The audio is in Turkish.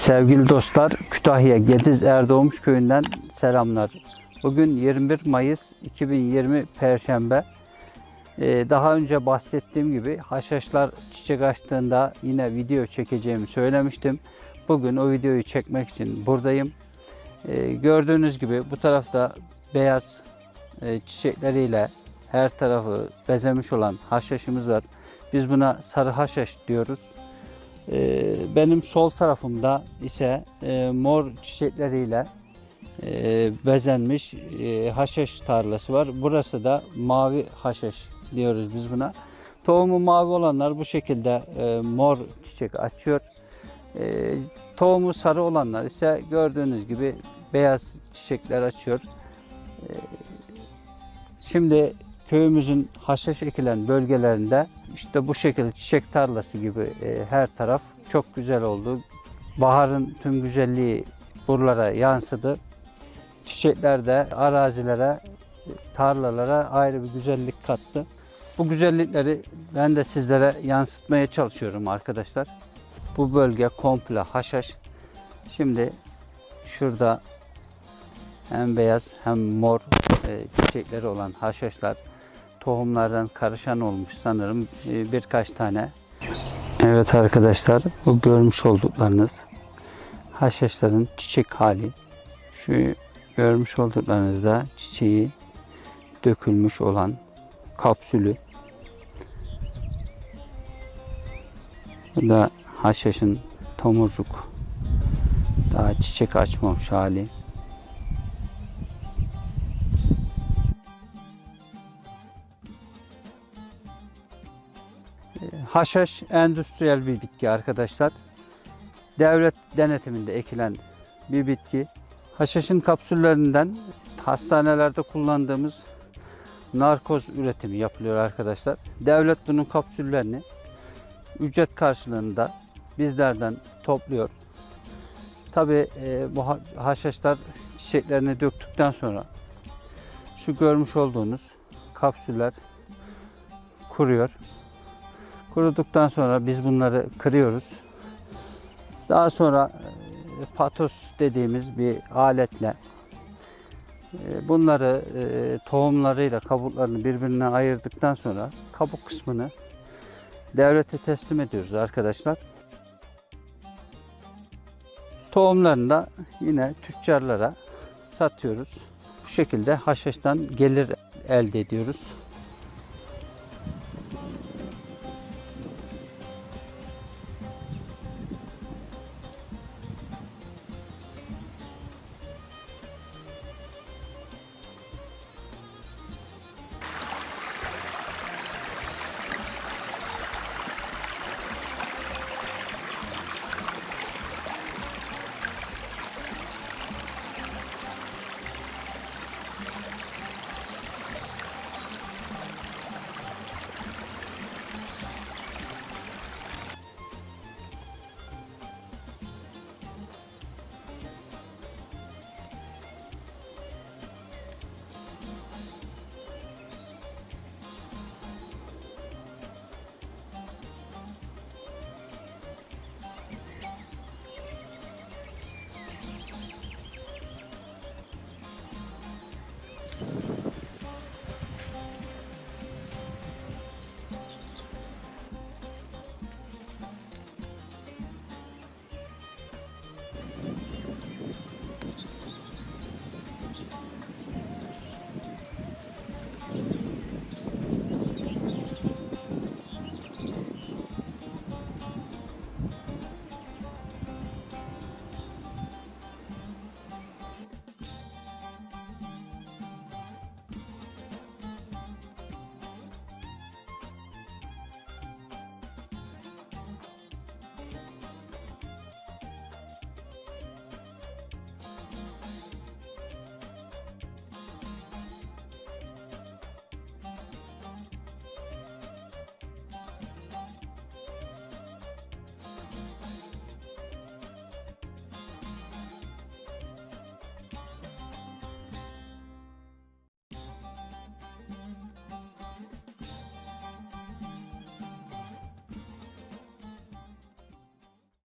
Sevgili dostlar, Kütahya Gediz Erdoğmuş köyünden selamlar. Bugün 21 Mayıs 2020 Perşembe. Ee, daha önce bahsettiğim gibi haşhaşlar çiçek açtığında yine video çekeceğimi söylemiştim. Bugün o videoyu çekmek için buradayım. Ee, gördüğünüz gibi bu tarafta beyaz e, çiçekleriyle her tarafı bezemiş olan haşhaşımız var. Biz buna sarı haşhaş diyoruz. Ee, benim sol tarafımda ise e, mor çiçekleriyle e, bezenmiş e, tarlası var. Burası da mavi haşhaş diyoruz biz buna. Tohumu mavi olanlar bu şekilde e, mor çiçek açıyor. Tohumu sarı olanlar ise gördüğünüz gibi beyaz çiçekler açıyor. Şimdi köyümüzün haşhaş ekilen bölgelerinde işte bu şekilde çiçek tarlası gibi e, her taraf çok güzel oldu. Baharın tüm güzelliği buralara yansıdı. Çiçekler de arazilere, tarlalara ayrı bir güzellik kattı. Bu güzellikleri ben de sizlere yansıtmaya çalışıyorum arkadaşlar. Bu bölge komple haşhaş. Şimdi şurada hem beyaz hem mor e, çiçekleri olan haşhaşlar tohumlardan karışan olmuş sanırım e, birkaç tane. Evet arkadaşlar bu görmüş olduklarınız haşhaşların çiçek hali. Şu görmüş olduklarınızda çiçeği dökülmüş olan kapsülü. Bu da haşhaşın tomurcuk daha çiçek açmamış hali. Haşhaş endüstriyel bir bitki arkadaşlar. Devlet denetiminde ekilen bir bitki. Haşhaşın kapsüllerinden hastanelerde kullandığımız narkoz üretimi yapılıyor arkadaşlar. Devlet bunun kapsüllerini ücret karşılığında bizlerden topluyor. Tabi bu ha- haşhaşlar çiçeklerini döktükten sonra şu görmüş olduğunuz kapsüller kuruyor. Kuruduktan sonra biz bunları kırıyoruz. Daha sonra e, patos dediğimiz bir aletle e, bunları e, tohumlarıyla kabuklarını birbirine ayırdıktan sonra kabuk kısmını devlete teslim ediyoruz arkadaşlar. Tohumlarını da yine tüccarlara satıyoruz. Bu şekilde haşhaştan gelir elde ediyoruz.